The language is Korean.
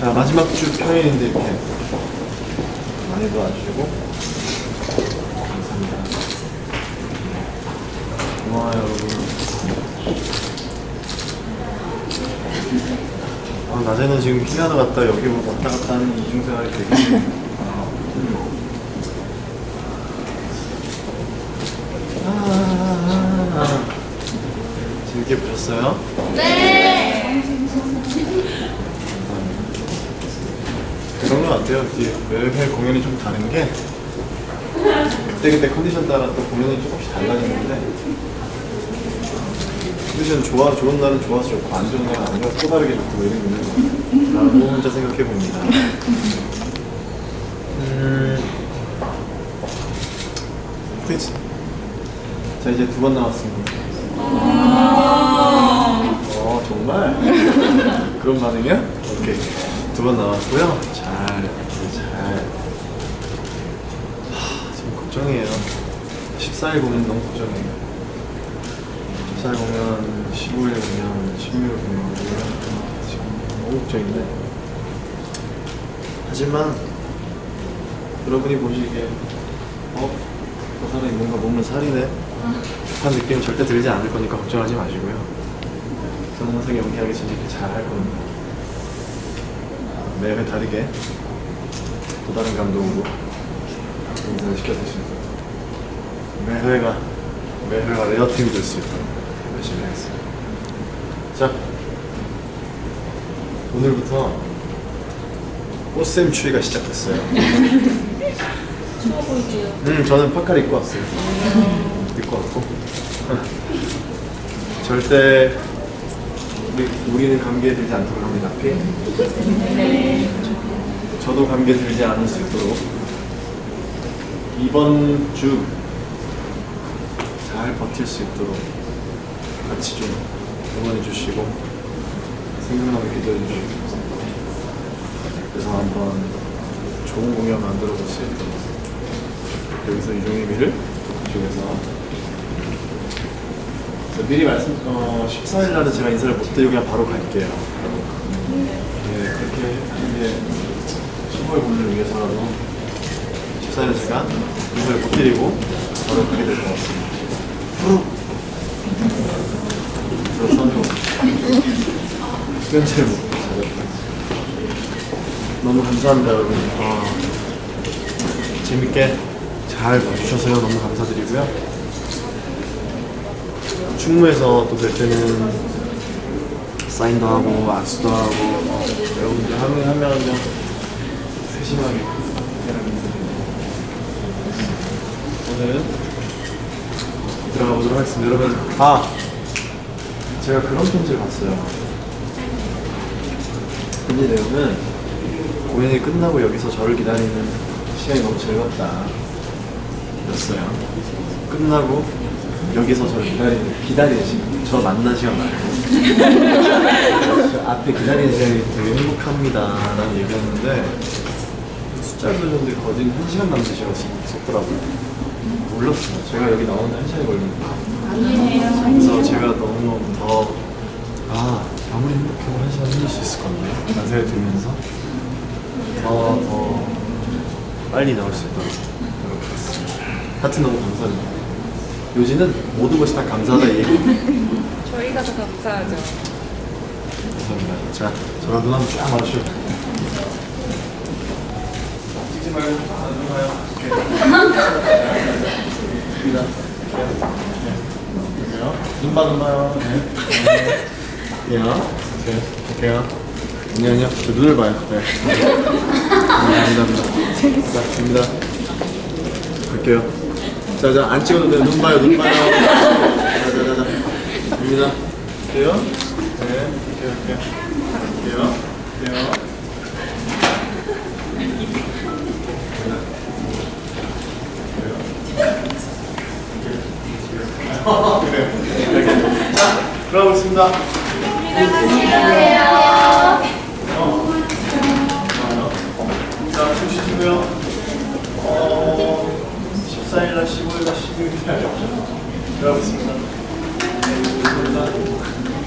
자 마지막 주 평일인데 이렇게 많이 도와주시고 감사합니다. 고마워요 여러분. 아, 낮에는 지금 피아노 갔다 여기 뭐 왔다 갔다 하는 이중생활이 되게 아, 음. 아, 보셨어요? 네. 그런 것 같아요. 이게 매회 공연이 좀 다른 게 그때 그때 컨디션 따라 또 공연이 조금씩 달라지는데 컨디션 좋아 좋은 날은 좋아서 좋고 안 좋은 날은 안 좋아서 또 다르게 좋고 이런 게 있는 것 같아요. 라고 혼자 생각해 봅니다. 음. 그치. 자 이제 두 번 남았습니다. 어 정말? 그런 반응이야? 오케이 두번 남았고요. 잘, 잘. 하, 지금 걱정이에요. 14일 보면 너무 걱정이에요. 14일 보면 15일 보면 16일 보면 지금 너무 걱정인데. 하지만 여러분이 보시기에 어? 저 사람이 뭔가 몸을 살이네 급한 느낌은 절대 들지 않을 거니까 걱정하지 마시고요 저는 항상 연기하기 재밌게 잘 할 겁니다 아, 매회 다르게 또 다른 감동으로 인사를 시켜드리는 매회가 매회가 레어팀이 될 수 있도록 열심히 하겠습니다 자 오늘부터 꽃샘 추위가 시작됐어요 추워 보이지요? 음, 저는 파카를 입고 왔어요. 입고 왔고. 절대 우리, 우리는 감기에 들지 않도록 합니다. 피. 저도 감기에 들지 않을 수 있도록 이번 주 잘 버틸 수 있도록 같이 좀 응원해 주시고 생각나게 기도해 주시고 그래서 한번 좋은 공연 만들어 볼 수 있도록 여기서 이종의 미를 이쪽에서 자, 미리 말씀 어, 14일 날은 제가 인사를 못 드리고 그냥 바로 갈게요. 네, 그렇게 하는 게 신고의 분들을 위해서라도 14일은 제가 인사를 못 드리고 바로 가게 될 것 같습니다. 들어서 수면제를 먹고 자겠다. 너무 감사합니다, 여러분. 아, 재밌게 잘 봐주셔서요. 너무 감사드리고요. 충무에서 또 될 때는 사인도 하고 악수도 하고 어, 여러분들 하면 하면 하면 세심하게 오늘 들어가 보도록 하겠습니다. 여러분, 아 제가 그런 편지를 봤어요. 편지 내용은 공연이 끝나고 여기서 저를 기다리는 시간이 너무 즐겁다. 였어요. 끝나고 여기서 저를 기다리는, 기다리는 시간, 저 만난 시간 말고. 저 앞에 기다리는 시간이 되게 행복합니다. 라는 얘기였는데, 숫자를 들었는데 거진 한 시간 남짓 시간 썼더라고요. 몰랐어요. 제가 여기 나오는데 한 시간이 걸리니까. 그래서 제가 너무 더, 아, 아무리 행복해도 한 시간 힘들 수 있을 건데. 라는 생각이 들면서 더, 더 빨리 나올 수 있도록 노력하겠습니다. 하여튼 너무 감사합니다. 요지는 모든 것이 다 감사하다 이 얘기. 저희가 더 감사하죠. 감사합니다. 자, 저랑 눈 한번 쫙 마주시고. 찍지 말고 안 들어가요. 입니다. 볼게요. 눈 봐, 봐요. 네. 네. 요 오케이. 볼게요. 아니요, 아니요. 저 눈을 봐요. 네. 네, 감사합니다. 자, 됩니다. 갈게요. 자, 자, 안 찍어도 돼요. 눈 봐요, 눈 봐요. 자, 자, 자, 자. 됩니다. 돼요? 네, 오케이, 오케이. 돼요? 돼요? 그래요. 이렇게. 자, 들어가보겠습니다. 어. 좋아요. 자, 숨 쉬시고요. 14일 날 15일 날 16일 날 들어가겠습니다. 네, 감사합니다.